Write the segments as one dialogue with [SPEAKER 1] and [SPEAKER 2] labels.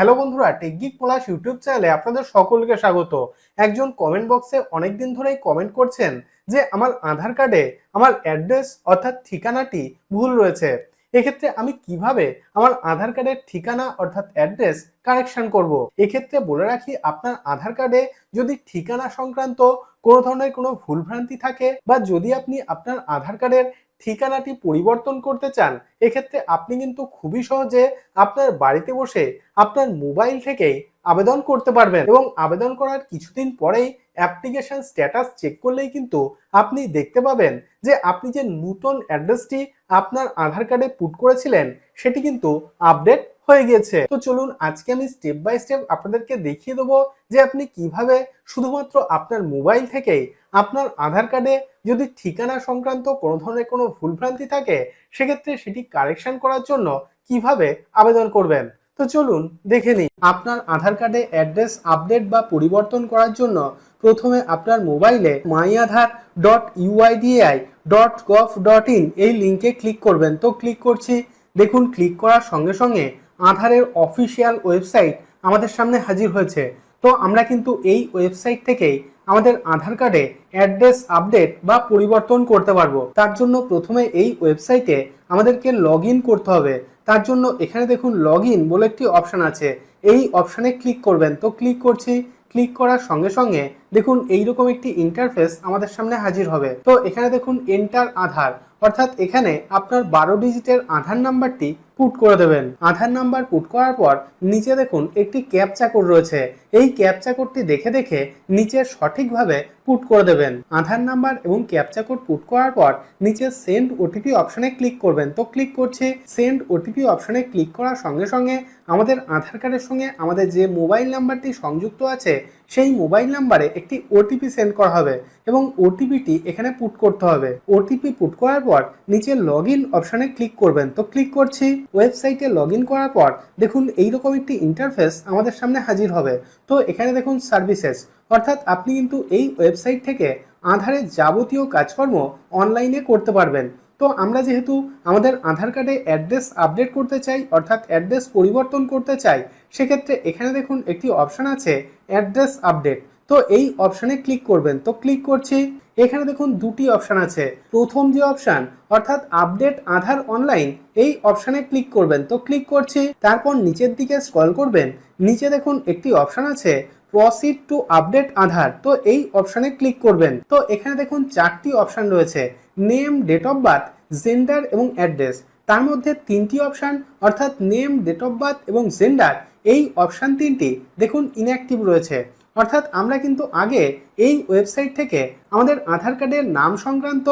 [SPEAKER 1] Hello বন্ধুরা টেকগিক পলাশ YouTube চ্যানেলে আপনাদের সকলকে স্বাগত। একজন কমেন্ট বক্সে অনেকদিন ধরেই কমেন্ট করছেন যে আমার আধার কার্ডে আমার অ্যাড্রেস অর্থাৎ ঠিকানাটি ভুল রয়েছে। এক্ষেত্রে আমি কীভাবে আমার আধার কার্ডের ঠিকানা অর্থাৎ অ্যাড্রেস কারেকশন করব? এক্ষেত্রে বলে রাখি, আপনার আধার কার্ডে যদি ঠিকানা সংক্রান্ত কোনো ধরনের কোনো ভুলভ্রান্তি থাকে বা যদি আপনি আপনার আধার কার্ডের ঠিকানাটি পরিবর্তন করতে চান, এক্ষেত্রে আপনি কিন্তু খুবই সহজে আপনার বাড়িতে বসে আপনার মোবাইল থেকেই আবেদন করতে পারবেন এবং আবেদন করার কিছুদিন পরেই অ্যাপ্লিকেশন স্ট্যাটাস চেক করলেই কিন্তু আপনি দেখতে পাবেন যে আপনি যে নতুন অ্যাড্রেসটি আপনার আধার কার্ডে পুট করেছিলেন, সেটি কিন্তু আপডেট হয়ে গিয়েছে। তো চলুন আজকে আমি স্টেপ বাই স্টেপ আপনাদেরকে দেখিয়ে দেবো যে আপনি কীভাবে শুধুমাত্র আপনার মোবাইল থেকেই আপনার আধার কার্ডে যদি ঠিকানা সংক্রান্ত কোনো ধরনের কোনো ভুলভ্রান্তি থাকে, সেক্ষেত্রে সেটি কারেকশন করার জন্য কীভাবে আবেদন করবেন? তো চলুন দেখে নিই। আপনার আধার কার্ডে অ্যাড্রেস আপডেট বা পরিবর্তন করার জন্য প্রথমে আপনার মোবাইলে my Aadhaar dot UIDAI dot gov dot in এই লিঙ্কে ক্লিক করবেন। তো ক্লিক করছি। দেখুন ক্লিক করার সঙ্গে সঙ্গে আধারের অফিসিয়াল ওয়েবসাইট আমাদের সামনে হাজির হয়েছে। তো আমরা কিন্তু এই ওয়েবসাইট থেকেই আমাদের আধার কার্ডে অ্যাড্রেস আপডেট বা পরিবর্তন করতে পারব। তার জন্য প্রথমে এই ওয়েবসাইটে আমাদেরকে লগ করতে হবে। তার জন্য এখানে দেখুন লগ বলে একটি অপশান আছে। এই অপশানে ক্লিক করবেন। তো ক্লিক করছি। ক্লিক করার সঙ্গে সঙ্গে দেখুন এইরকম একটি ইন্টারফেস আমাদের সামনে হাজির হবে। তো এখানে দেখুন এন্টার আধার। অর্থাৎ এখানে আপনার বারো ডিজিটের আধার নাম্বারটি পুট করে দেবেন। আধার নাম্বার পুট করার পর নিচে দেখুন একটি ক্যাপচা কোড রয়েছে। এই ক্যাপচা কোডটি দেখে দেখে নিচে সঠিকভাবে পুট করে দেবেন। আধার নাম্বার এবং ক্যাপচা কোড পুট করার পর নিচে সেন্ড ওটিপি অপশনে ক্লিক করবেন। তো ক্লিক করছি সেন্ড ওটিপি অপশনে ক্লিক করার সঙ্গে সঙ্গে আমাদের আধার কার্ডের সঙ্গে আমাদের যে মোবাইল নাম্বারটি সংযুক্ত আছে, সেই মোবাইল নাম্বারে একটি ওটিপি সেন্ড করা হবে এবং ওটিপিটি এখানে পুট করতে হবে। ওটিপি পুট করার পর নিচে লগ ইন অপশানে ক্লিক করবেন। তো ক্লিক করছি ওয়েবসাইটে লগ করার পর দেখুন এইরকম একটি ইন্টারফেস আমাদের সামনে হাজির হবে। তো এখানে দেখুন সার্ভিসেস অর্থাৎ আপনি কিন্তু এই ওয়েবসাইট থেকে আধারের যাবতীয় কাজকর্ম অনলাইনে করতে পারবেন। তো আমরা যেহেতু আমাদের আধার কার্ডে অ্যাড্রেস আপডেট করতে চাই, অর্থাৎ অ্যাড্রেস পরিবর্তন করতে চাই, সেক্ষেত্রে এখানে দেখুন একটি অপশান আছে অ্যাড্রেস আপডেট তো এই অপশানে ক্লিক করবেন। তো ক্লিক করছি এখানে দেখুন দুটি অপশান আছে। প্রথম যে অপশান অর্থাৎ আপডেট আধার অনলাইন এই অপশানে ক্লিক করবেন। তো ক্লিক করছি, তারপর নিচের দিকে স্ক্রল করবেন। নিচে দেখুন একটি অপশান আছে প্রসিড টু আপডেট আধার। তো এই অপশানে ক্লিক করবেন। তো এখানে দেখুন চারটি অপশান রয়েছে name date of birth gender এবং অ্যাড্রেস তার মধ্যে তিনটি অপশান অর্থাৎ নেম ডেট অফ বার্থ এবং জেন্ডার এই অপশান তিনটি দেখুন ইনঅ্যাক্টিভ রয়েছে। অর্থাৎ আমরা কিন্তু আগে এই ওয়েবসাইট থেকে আমাদের আধার কার্ডের নাম সংক্রান্ত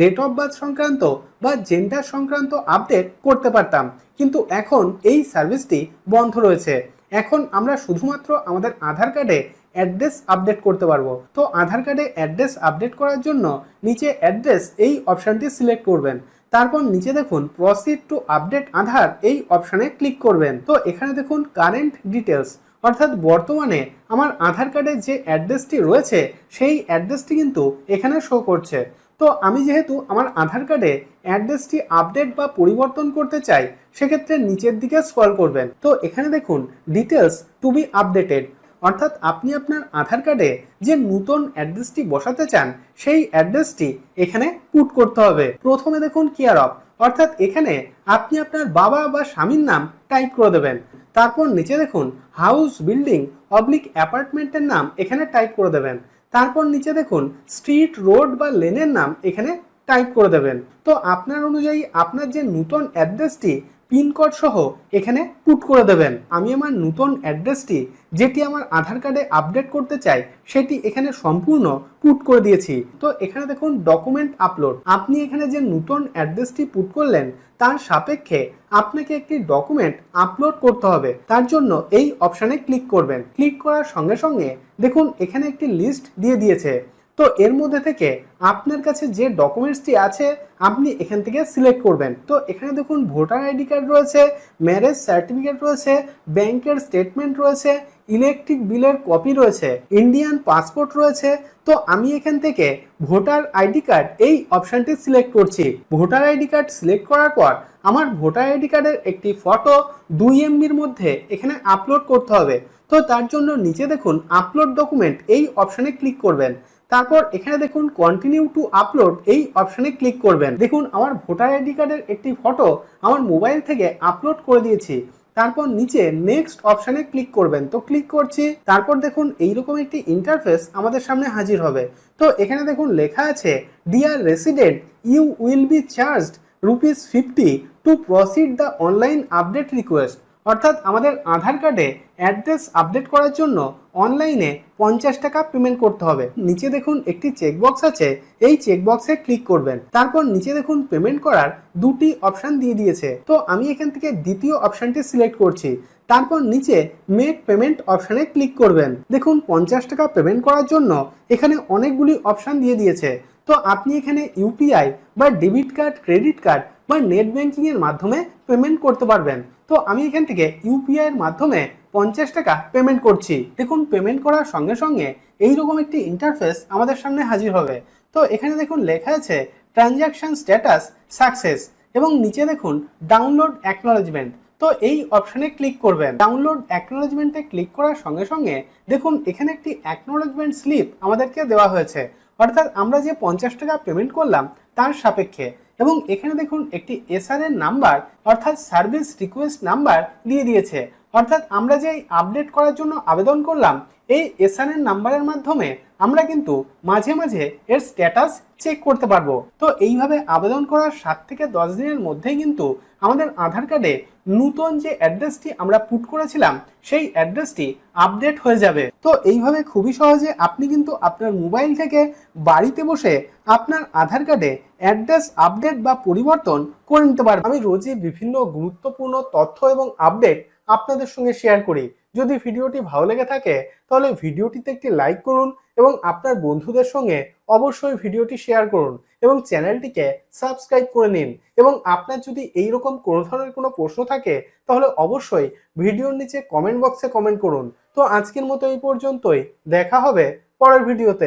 [SPEAKER 1] ডেট অফ বার্থ সংক্রান্ত বা জেন্ডার সংক্রান্ত আপডেট করতে পারতাম। কিন্তু এখন এই সার্ভিসটি বন্ধ রয়েছে। এখন আমরা শুধুমাত্র আমাদের আধার কার্ডে অ্যাড্রেস আপডেট করতে পারব। তো আধার কার্ডে অ্যাড্রেস আপডেট করার জন্য নিচে অ্যাড্রেস এই অপশানটি সিলেক্ট করবেন। তারপর নিচে দেখুন প্রসিড টু আপডেট আধার এই অপশানে ক্লিক করবেন। তো এখানে দেখুন কারেন্ট ডিটেলস অর্থাৎ বর্তমানে আমার আধার কার্ডের যে অ্যাড্রেসটি রয়েছে, সেই অ্যাড্রেসটি কিন্তু এখানে শো করছে। তো আমি যেহেতু আমার আধার কার্ডে অ্যাড্রেসটি আপডেট বা পরিবর্তন করতে চাই, সেক্ষেত্রে নিচের দিকে স্ক্রল করবেন। তো এখানে দেখুন ডিটেলস টু বি আপডেটেড অর্থাৎ আপনি আপনার আধার কার্ডে যে নতুন অ্যাড্রেসটি বসাতে চান, সেই অ্যাড্রেসটি এখানে পুট করতে হবে। প্রথমে দেখুন কেয়ার অফ অর্থাৎ এখানে আপনি আপনার বাবা বা স্বামীর নাম টাইপ করে দেবেন। তারপর নিচে দেখুন হাউস বিল্ডিং অবলিক অ্যাপার্টমেন্টের নাম এখানে টাইপ করে দেবেন। তারপর নিচে দেখুন স্ট্রিট রোড বা লেনের নাম এখানে টাইপ করে দেবেন। তো আপনার অনুযায়ী আপনার যে নতুন অ্যাড্রেসটি পিনকোড সহ এখানে পুট করে দেবেন। আমি আমার নতুন অ্যাড্রেসটি, যেটি আমার আধার কার্ডে আপডেট করতে চাই, সেটি এখানে সম্পূর্ণ পুট করে দিয়েছি। তো এখানে দেখুন, ডকুমেন্ট আপলোড। আপনি এখানে যে নতুন অ্যাড্রেসটি পুট করলেন, তার সাপেক্ষে আপনাকে একটি ডকুমেন্ট আপলোড করতে হবে। তার জন্য এই অপশানে ক্লিক করবেন। ক্লিক করার সঙ্গে সঙ্গে দেখুন, এখানে একটি লিস্ট দিয়ে দিয়েছে। তো এর মধ্যে থেকে আপনার কাছে যে ডকুমেন্টসটি আছে, আপনি এখান থেকে সিলেক্ট করবেন। তো এখানে দেখুন, ভোটার আইডি কার্ড রয়েছে ম্যারেজ সার্টিফিকেট রয়েছে ব্যাংকের স্টেটমেন্ট রয়েছে ইলেকট্রিক বিলের কপি রয়েছে ইন্ডিয়ান পাসপোর্ট রয়েছে। তো আমি এখান থেকে ভোটার আইডি কার্ড এই অপশানটি সিলেক্ট করছি। ভোটার আইডি কার্ড সিলেক্ট করার পর আমার ভোটার আইডি কার্ডের একটি ফটো দুই এমবির মধ্যে এখানে আপলোড করতে হবে। তো তার জন্য নিচে দেখুন আপলোড ডকুমেন্ট এই অপশানে ক্লিক করবেন। তারপর এখানে দেখুন কন্টিনিউ টু আপলোড এই অপশনে ক্লিক করবেন। দেখুন, আমার ভোটার আইডি কার্ডের একটি ফটো আমার মোবাইল থেকে আপলোড করে দিয়েছি। তারপর নিচে নেক্সট অপশানে ক্লিক করবেন। তো ক্লিক করছি, তারপর দেখুন এইরকম একটি ইন্টারফেস আমাদের সামনে হাজির হবে। তো এখানে দেখুন লেখা আছে dear resident you will be charged rupees fifty to proceed the online update request অর্থাৎ আমাদের আধার কার্ডে অ্যাড্রেস আপডেট করার জন্য অনলাইনে পঞ্চাশ টাকা পেমেন্ট করতে হবে। নিচে দেখুন একটি চেকবক্স আছে, এই চেকবক্সে ক্লিক করবেন। তারপর নিচে দেখুন পেমেন্ট করার দুটি অপশান দিয়ে দিয়েছে। তো আমি এখান থেকে দ্বিতীয় অপশানটি সিলেক্ট করছি। তারপর নিচে মেক পেমেন্ট অপশানে ক্লিক করবেন। দেখুন পঞ্চাশ টাকা পেমেন্ট করার জন্য এখানে অনেকগুলি অপশান দিয়ে দিয়েছে। তো আপনি এখানে ইউপিআই বা ডেবিট কার্ড ক্রেডিট কার্ড বা নেট ব্যাংকিং এর মাধ্যমে পেমেন্ট করতে পারবেন। তো আমি এখান থেকে ইউপিআই এর মাধ্যমে পঞ্চাশ টাকা পেমেন্ট করছি। দেখুন পেমেন্ট করার সঙ্গে সঙ্গে এইরকম একটি ইন্টারফেস আমাদের সামনে হাজির হবে। তো এখানে দেখুন, লেখা আছে ট্রানজ্যাকশন স্ট্যাটাস সাকসেস এবং নিচে দেখুন ডাউনলোড অ্যাকনোলজমেন্ট তো এই অপশানে ক্লিক করবেন। ডাউনলোড অ্যাকনোলজমেন্টে ক্লিক করার সঙ্গে সঙ্গে দেখুন, এখানে একটি অ্যাকনোলজমেন্ট স্লিপ আমাদেরকে দেওয়া হয়েছে। অর্থাৎ আমরা যে পঞ্চাশ টাকা পেমেন্ট করলাম, তার সাপেক্ষে। এবং এখানে দেখুন, একটি এসআর এর নাম্বার অর্থাৎ সার্ভিস রিকোয়েস্ট নাম্বার দিয়ে দিয়েছে। অর্থাৎ আমরা যে আপডেট করার জন্য আবেদন করলাম, এই এসআর এর নাম্বারের মাধ্যমে আমরা কিন্তু মাঝে মাঝে এর স্ট্যাটাস চেক করতে পারব। তো এইভাবে আবেদন করার সাত থেকে দশ দিনের মধ্যেই কিন্তু আমাদের আধার কার্ডে নতুন যে অ্যাড্রেসটি আমরা পুট করেছিলাম, সেই অ্যাড্রেসটি আপডেট হয়ে যাবে। তো এইভাবে খুবই সহজে আপনি কিন্তু আপনার মোবাইল থেকে বাড়িতে বসে আপনার আধার কার্ডে অ্যাড্রেস আপডেট বা পরিবর্তন করে নিতে পারবেন। আমি রোজই বিভিন্ন গুরুত্বপূর্ণ তথ্য এবং আপডেট আপনাদের সঙ্গে শেয়ার করি। যদি ভিডিওটি ভালো লেগে থাকে, তাহলে ভিডিওটিতে একটি লাইক করুন এবং আপনার বন্ধুদের সঙ্গে অবশ্যই ভিডিওটি শেয়ার করুন এবং চ্যানেলটিকে সাবস্ক্রাইব করে নিন এবং আপনার যদি এই রকম কোনো ধরনের কোনো প্রশ্ন থাকে, তাহলে অবশ্যই ভিডিওর নিচে কমেন্ট বক্সে কমেন্ট করুন। তো আজকের মতো এই পর্যন্তই। দেখা হবে পরের ভিডিওতে।